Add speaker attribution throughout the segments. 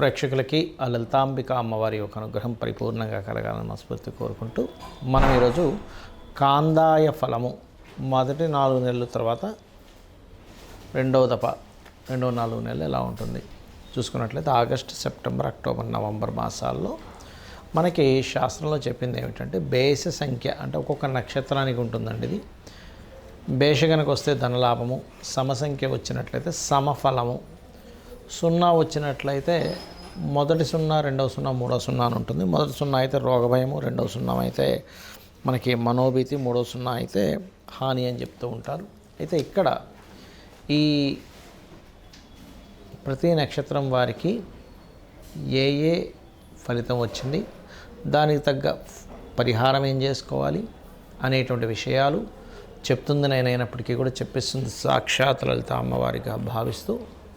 Speaker 1: ప్రేక్షకులకి ఆ లలితాంబిక అమ్మవారి యొక్క అనుగ్రహం పరిపూర్ణంగా కలగాలని మనస్ఫూర్తి కోరుకుంటూ మనం ఈరోజు కాందాయ ఫలము మొదటి నాలుగు నెలల తర్వాత రెండవ దప రెండవ నాలుగు నెలలు ఎలా ఉంటుంది? చూసుకున్నట్లయితే ఆగస్ట్ సెప్టెంబర్ అక్టోబర్ నవంబర్ మాసాల్లో మనకి శాస్త్రంలో చెప్పింది ఏమిటంటే బేస సంఖ్య అంటే ఒక్కొక్క నక్షత్రానికి ఉంటుందండి ఇది. బేష కనుక వస్తే ధనలాభము సమసంఖ్య వచ్చినట్లయితే సమఫలము సున్నా వచ్చినట్లయితే మొదటి సున్నా రెండవ సున్నా మూడో సున్నా అని ఉంటుంది. మొదటి సున్నా అయితే రోగభయము రెండవ సున్నా అయితే మనకి మనోభీతి మూడో సున్నా అయితే హాని అని చెప్తూ ఉంటారు. అయితే ఇక్కడ ఈ ప్రతి నక్షత్రం వారికి ఏ ఏ ఫలితం వచ్చింది దానికి తగ్గ పరిహారం ఏం చేసుకోవాలి అనేటువంటి విషయాలు చెప్తుంది నేనైనప్పటికీ కూడా చెప్పిస్తుంది. సాక్షాత్ లలిత అమ్మవారిగా భావిస్తూ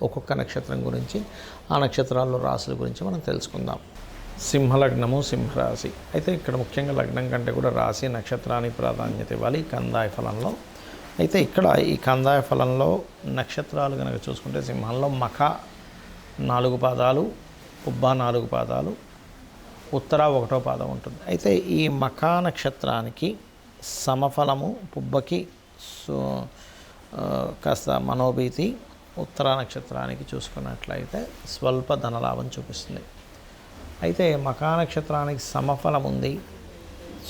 Speaker 1: ఒక్కొక్క నక్షత్రం గురించి ఆ నక్షత్రాల్లో రాసుల గురించి మనం తెలుసుకుందాం. సింహలగ్నము సింహరాశి. అయితే ఇక్కడ ముఖ్యంగా లగ్నం కంటే కూడా రాశి నక్షత్రానికి ప్రాధాన్యత ఇవ్వాలి కందాయ ఫలంలో. అయితే ఇక్కడ ఈ కందాయ ఫలంలో నక్షత్రాలు కనుక చూసుకుంటే సింహంలో మఖ నాలుగు పాదాలు ఉబ్బ నాలుగు పాదాలు ఉత్తర ఒకటో పాదం ఉంటుంది. అయితే ఈ మఖా నక్షత్రానికి సమఫలము పుబ్బకి సో కాస్త మనోభీతి ఉత్తర నక్షత్రానికి చూసుకున్నట్లయితే స్వల్ప ధనలాభం చూపిస్తుంది. అయితే మకా నక్షత్రానికి సమఫలం ఉంది.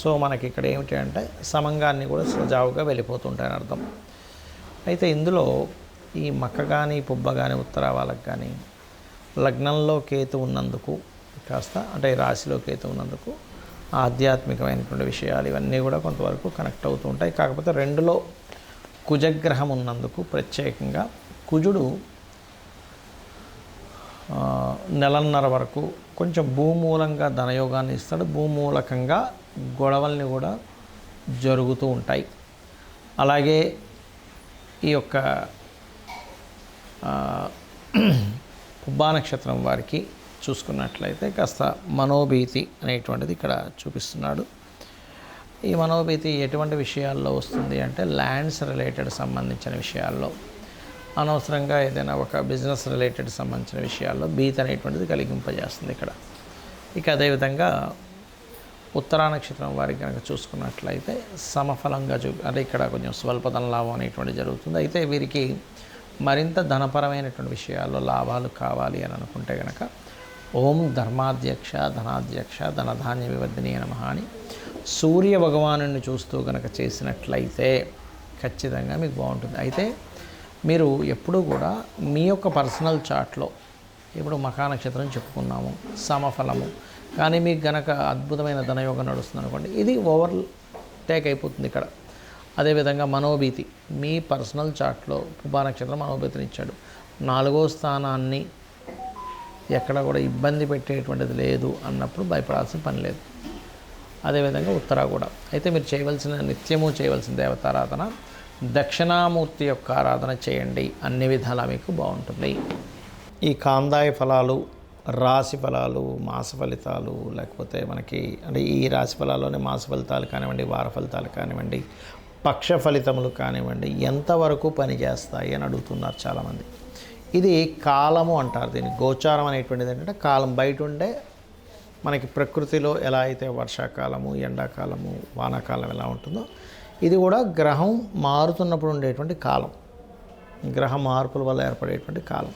Speaker 1: సో మనకి ఇక్కడ ఏమిటి అంటే సమంగా అన్నీ కూడా సజావుగా వెళ్ళిపోతుంటాయని అర్థం. అయితే ఇందులో ఈ మక్క కానీ పుబ్బ కానీ ఉత్తర వాళ్ళకి కానీ లగ్నంలో కేతు ఉన్నందుకు కాస్త అంటే రాశిలో కేతు ఉన్నందుకు ఆధ్యాత్మికమైనటువంటి విషయాలు ఇవన్నీ కూడా కొంతవరకు కనెక్ట్ అవుతూ ఉంటాయి. కాకపోతే రెండులో కుజగ్రహం ఉన్నందుకు ప్రత్యేకంగా కుజుడు నెలన్నర వరకు కొంచెం భూమూలంగా ధనయోగాన్ని ఇస్తాడు. భూమూలకంగా గొడవల్ని కూడా జరుగుతూ ఉంటాయి. అలాగే ఈ యొక్క ఆ, పుబ్బా నక్షత్రం వారికి చూసుకున్నట్లయితే కాస్త మనోభీతి అనేటువంటిది ఇక్కడ చూపిస్తున్నాడు. ఈ మనోభీతి ఎటువంటి విషయాల్లో వస్తుంది అంటే ల్యాండ్స్ రిలేటెడ్ సంబంధించిన విషయాల్లో. అనవసరంగా ఏదైనా ఒక బిజినెస్ రిలేటెడ్ సంబంధించిన విషయాల్లో బీత్ అనేటువంటిది కలిగింపజేస్తుంది ఇక్కడ. ఇక అదేవిధంగా ఉత్తరా నక్షత్రం వారికి కనుక చూసుకున్నట్లయితే సమఫలంగా చూ అంటే ఇక్కడ కొంచెం స్వల్పధన లాభం అనేటువంటి జరుగుతుంది. అయితే వీరికి మరింత ధనపరమైనటువంటి విషయాల్లో లాభాలు కావాలి అని అనుకుంటే కనుక ఓం ధర్మాధ్యక్ష ధనాధ్యక్ష ధనధాన్య వివర్ధిని నమః అని సూర్య భగవాను చూస్తూ కనుక చేసినట్లయితే ఖచ్చితంగా మీకు బాగుంటుంది. అయితే మీరు ఎప్పుడూ కూడా మీ యొక్క పర్సనల్ చార్ట్లో ఇప్పుడు మకా నక్షత్రం చెప్పుకున్నాము సమఫలము. కానీ మీకు గనక అద్భుతమైన ధనయోగం నడుస్తుంది అనుకోండి ఇది ఓవర్ టేక్ అయిపోతుంది ఇక్కడ. అదేవిధంగా మనోభీతి మీ పర్సనల్ చార్ట్లో పుబ్బా నక్షత్రం మనోభీతిని ఇచ్చాడు. నాలుగో స్థానాన్ని ఎక్కడ కూడా ఇబ్బంది పెట్టేటువంటిది లేదు అన్నప్పుడు భయపడాల్సిన పని లేదు. అదేవిధంగా ఉత్తర కూడా అయితే మీరు చేయవలసిన నిత్యము చేయవలసిన దేవతారాధన దక్షిణామూర్తి యొక్క ఆరాధన చేయండి. అన్ని విధాలా మీకు బాగుంటుంది. ఈ కాందాయ ఫలాలు రాశి ఫలాలు మాస ఫలితాలు లేకపోతే మనకి అంటే ఈ రాశి ఫలాల్లోనే మాస ఫలితాలు కానివ్వండి వార ఫలితాలు కానివ్వండి పక్ష ఫలితములు కానివ్వండి ఎంతవరకు పనిచేస్తాయి అని అడుగుతున్నారు చాలామంది. ఇది కాలము అంటారు దీన్ని. గోచారం అనేటువంటిది ఏంటంటే కాలం బయట ఉండే మనకి ప్రకృతిలో ఎలా అయితే వర్షాకాలము ఎండాకాలము వానాకాలం ఎలా ఉంటుందో ఇది కూడా గ్రహం మారుతున్నప్పుడు ఉండేటువంటి కాలం. గ్రహ మార్పుల వల్ల ఏర్పడేటువంటి కాలం.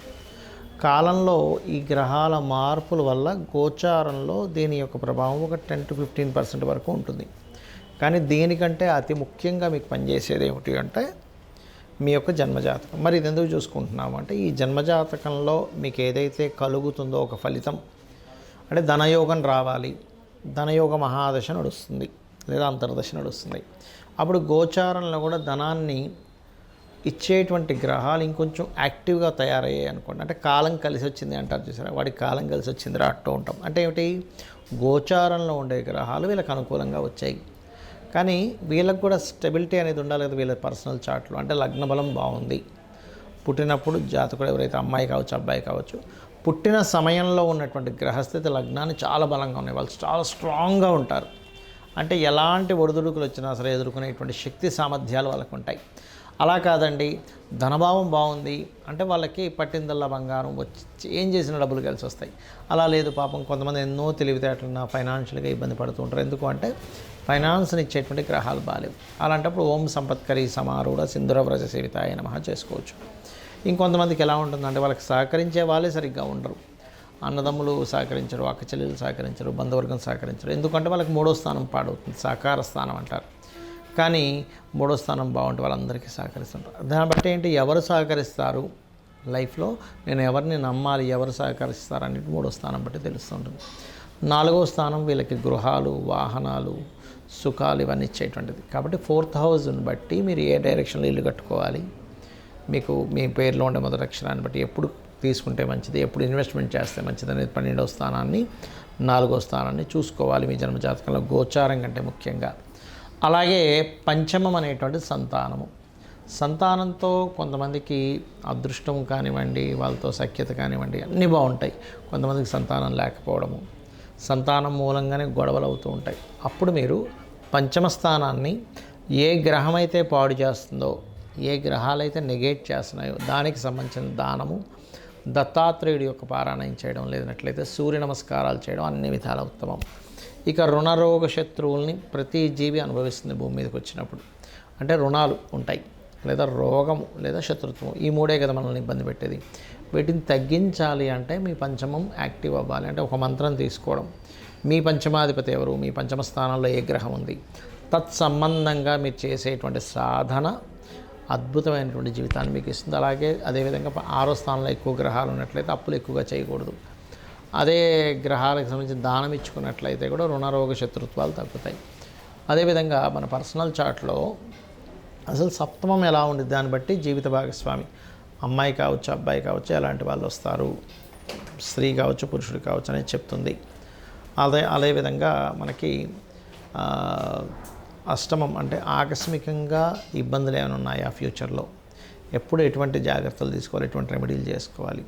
Speaker 1: కాలంలో ఈ గ్రహాల మార్పుల వల్ల గోచారంలో దీని యొక్క ప్రభావం ఒక టెన్ టు ఫిఫ్టీన్ పర్సెంట్ వరకు ఉంటుంది. కానీ దీనికంటే అతి ముఖ్యంగా మీకు పనిచేసేది ఏమిటి అంటే మీ యొక్క జన్మజాతకం. మరి ఇది ఎందుకు చూసుకుంటున్నాము అంటే ఈ జన్మజాతకంలో మీకు ఏదైతే కలుగుతుందో ఒక ఫలితం అంటే ధనయోగం రావాలి. ధనయోగ మహాదశ నడుస్తుంది లేదా అంతర్దశ నడుస్తుంది. అప్పుడు గోచారంలో కూడా ధనాన్ని ఇచ్చేటువంటి గ్రహాలు ఇంకొంచెం యాక్టివ్గా తయారయ్యాయి అనుకోండి. అంటే కాలం కలిసి వచ్చింది అంటారు చూసారా? వాడికి కాలం కలిసి వచ్చింది రా ఉంటాం. అంటే ఏమిటి? గోచారంలో ఉండే గ్రహాలు వీళ్ళకి అనుకూలంగా వచ్చాయి. కానీ వీళ్ళకి కూడా స్టెబిలిటీ అనేది ఉండాలి కదా వీళ్ళ పర్సనల్ చార్ట్లో. అంటే లగ్న బలం బాగుంది. పుట్టినప్పుడు జాతకుడు ఎవరైతే అమ్మాయి కావచ్చు అబ్బాయి కావచ్చు పుట్టిన సమయంలో ఉన్నటువంటి గ్రహస్థితి లగ్నాన్ని చాలా బలంగా ఉన్నాయి. వాళ్ళు చాలా స్ట్రాంగ్గా ఉంటారు. అంటే ఎలాంటి ఒడిదుడుకులు వచ్చినా సరే ఎదుర్కొనేటువంటి శక్తి సామర్థ్యాలు వాళ్ళకు ఉంటాయి అలా కాదండి ధనభావం బాగుంది అంటే వాళ్ళకి పట్టిందల్లా బంగారం వచ్చి ఏం చేసిన డబ్బులు కలిసి వస్తాయి అలా లేదు పాపం కొంతమంది ఎన్నో తెలివితేటలున్న ఫైనాన్షియల్గా ఇబ్బంది పడుతూ ఉంటారు. ఎందుకు అంటే ఫైనాన్స్ని ఇచ్చేటువంటి గ్రహాలు బాలేవు. అలాంటప్పుడు ఓం సంపత్కరి సమారూఢ సింధుర వ్రజ సేవితాయ నమః చేసుకోవచ్చు. ఇంకొంతమందికి ఎలా ఉంటుందంటే వాళ్ళకి సహకరించే వాళ్ళే సరిగ్గా ఉండరు. అన్నదమ్ములు సహకరించరు అక్క చెల్లెలు సహకరించరు బంధువర్గం సహకరించరు. ఎందుకంటే వాళ్ళకి మూడో స్థానం పాడవుతుంది సహకార స్థానం అంటారు. కానీ మూడో స్థానం బాగుంటే వాళ్ళందరికీ సహకరిస్తుంటారు. దాన్ని బట్టి ఏంటి? ఎవరు సహకరిస్తారు? లైఫ్లో నేను ఎవరిని నమ్మాలి ఎవరు సహకరిస్తారు అనేది మూడో స్థానం బట్టి తెలుస్తుంటుంది. నాలుగో స్థానం వీళ్ళకి గృహాలు వాహనాలు సుఖాలు ఇవన్నీ ఇచ్చేటువంటిది. కాబట్టి ఫోర్త్ హౌస్ని బట్టి మీరు ఏ డైరెక్షన్లో ఇల్లు కట్టుకోవాలి? మీకు మీ పేరులో ఉండే మొదటి అక్షరాన్ని బట్టి ఎప్పుడు తీసుకుంటే మంచిది. ఎప్పుడు ఇన్వెస్ట్మెంట్ చేస్తే మంచిది అనేది పన్నెండవ స్థానాన్ని నాలుగో స్థానాన్ని చూసుకోవాలి మీ జన్మజాతకంలో గోచారం కంటే ముఖ్యంగా. అలాగే పంచమం అనేటువంటి సంతానము. సంతానంతో కొంతమందికి అదృష్టం కానివ్వండి వాళ్ళతో సఖ్యత కానివ్వండి అన్నీ బాగుంటాయి. కొంతమందికి సంతానం లేకపోవడము. సంతానం మూలంగానే గొడవలు అవుతూ ఉంటాయి. అప్పుడు మీరు పంచమ స్థానాన్ని ఏ గ్రహం అయితే పాడు చేస్తుందో ఏ గ్రహాలైతే నెగేట్ చేస్తున్నాయో దానికి సంబంధించిన దానము దత్తాత్రేయుడి యొక్క పారాయణం చేయడం లేనట్లయితే సూర్య నమస్కారాలు చేయడం అన్ని విధాల ఉత్తమం. ఇక రుణరోగ శత్రువుల్ని ప్రతి జీవి అనుభవిస్తుంది భూమి మీదకి వచ్చినప్పుడు. అంటే రుణాలు ఉంటాయి. లేదా రోగము లేదా శత్రుత్వం ఈ మూడే కదా మనల్ని ఇబ్బంది పెట్టేది. వీటిని తగ్గించాలి అంటే మీ పంచమం యాక్టివ్ అవ్వాలి. అంటే ఒక మంత్రం తీసుకోవడం. మీ పంచమాధిపతి ఎవరు? మీ పంచమ స్థానంలో ఏ గ్రహం ఉంది? తత్సంబంధంగా మీరు చేసేటువంటి సాధన అద్భుతమైనటువంటి జీవితాన్ని మీకు ఇస్తుంది. అలాగే అదేవిధంగా ఆరో స్థానంలో ఎక్కువ గ్రహాలు ఉన్నట్లయితే అప్పులు ఎక్కువగా చేయకూడదు. అదే గ్రహాలకు సంబంధించి దానం ఇచ్చుకున్నట్లయితే కూడా రుణరోగ శత్రుత్వాలు తగ్గుతాయి. అదేవిధంగా మన పర్సనల్ చార్ట్లో అసలు సప్తమం ఎలా ఉంది దాన్ని బట్టి జీవిత భాగస్వామి. అమ్మాయి కావచ్చు అబ్బాయి కావచ్చు ఎలాంటి వాళ్ళు వస్తారు? స్త్రీ కావచ్చు పురుషుడు కావచ్చు అనేది చెప్తుంది. అదే అదేవిధంగా మనకి అష్టమం అంటే ఆకస్మికంగా ఇబ్బందులు ఏమైనా ఉన్నాయా ఫ్యూచర్లో? ఎప్పుడు ఎటువంటి జాగ్రత్తలు తీసుకోవాలి? ఎటువంటి రెమెడీలు చేసుకోవాలి?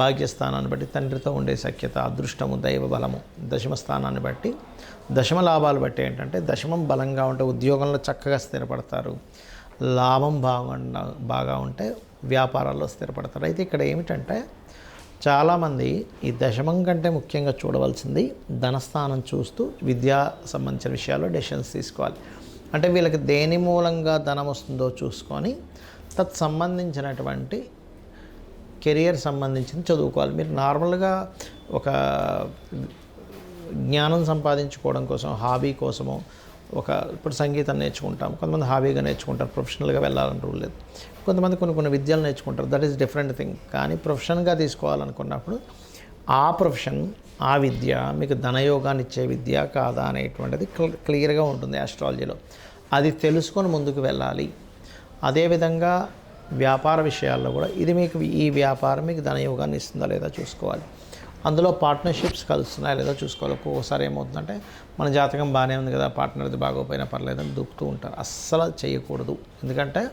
Speaker 1: భాగ్యస్థానాన్ని బట్టి తండ్రితో ఉండే సఖ్యత అదృష్టము దైవ బలము దశమ స్థానాన్ని బట్టి దశమ లాభాలు బట్టి ఏంటంటే దశమం బలంగా ఉంటే ఉద్యోగంలో చక్కగా స్థిరపడతారు. లాభం బాగా బాగా ఉంటే వ్యాపారాల్లో స్థిరపడతారు. అయితే ఇక్కడ ఏమిటంటే చాలామంది ఈ దశమం కంటే ముఖ్యంగా చూడవలసింది ధనస్థానం చూస్తూ విద్యా సంబంధించిన విషయాల్లో డెసిషన్స్ తీసుకోవాలి. అంటే వీళ్ళకి దేని మూలంగా ధనం వస్తుందో చూసుకొని తత్ సంబంధించినటువంటి కెరియర్ సంబంధించింది చదువుకోవాలి. మీరు నార్మల్గా ఒక జ్ఞానం సంపాదించుకోవడం కోసం హాబీ కోసమో ఒక ఇప్పుడు సంగీతం నేర్చుకుంటాం కొంతమంది హాబీగా నేర్చుకుంటారు ప్రొఫెషనల్గా వెళ్ళాలని రూల్ లేదు. కొంతమంది కొన్ని కొన్ని విద్యలు నేర్చుకుంటారు దట్ ఈస్ డిఫరెంట్ థింగ్ కానీ ప్రొఫెషన్గా తీసుకోవాలనుకున్నప్పుడు ఆ ప్రొఫెషన్ ఆ విద్య మీకు ధనయోగాన్ని ఇచ్చే విద్య కాదా అనేటువంటిది క్లియర్గా ఉంటుంది ఆస్ట్రాలజీలో అది తెలుసుకొని ముందుకు వెళ్ళాలి. అదేవిధంగా వ్యాపార విషయాల్లో కూడా ఇది మీకు ఈ వ్యాపారం మీకు ధనయోగాన్ని ఇస్తుందా లేదా చూసుకోవాలి. అందులో పార్ట్నర్షిప్స్ కలుస్తున్నాయా లేదా చూసుకోవాలి? ఒక్కొక్కసారి ఏమవుతుందంటే మన జాతకం బాగానే ఉంది కదా పార్ట్నర్ది బాగోపోయినా పర్లేదని దూకుతూ ఉంటారు. అస్సలు చేయకూడదు. ఎందుకంటే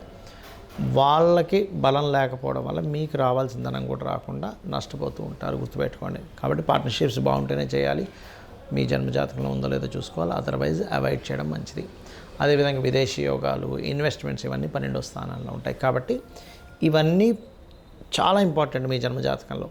Speaker 1: వాళ్ళకి బలం లేకపోవడం వల్ల మీకు రావాల్సిన ధనం కూడా రాకుండా నష్టపోతూ ఉంటారు. గుర్తుపెట్టుకోండి. కాబట్టి పార్ట్నర్షిప్స్ బాగుంటేనే చేయాలి. మీ జన్మజాతకంలో ఉందో లేదో చూసుకోవాలి. అదర్వైజ్ అవాయిడ్ చేయడం మంచిది. అదేవిధంగా విదేశీ యోగాలు ఇన్వెస్ట్మెంట్స్ ఇవన్నీ పన్నెండో స్థానాల్లో ఉంటాయి. కాబట్టి ఇవన్నీ చాలా ఇంపార్టెంట్ మీ జన్మజాతకంలో.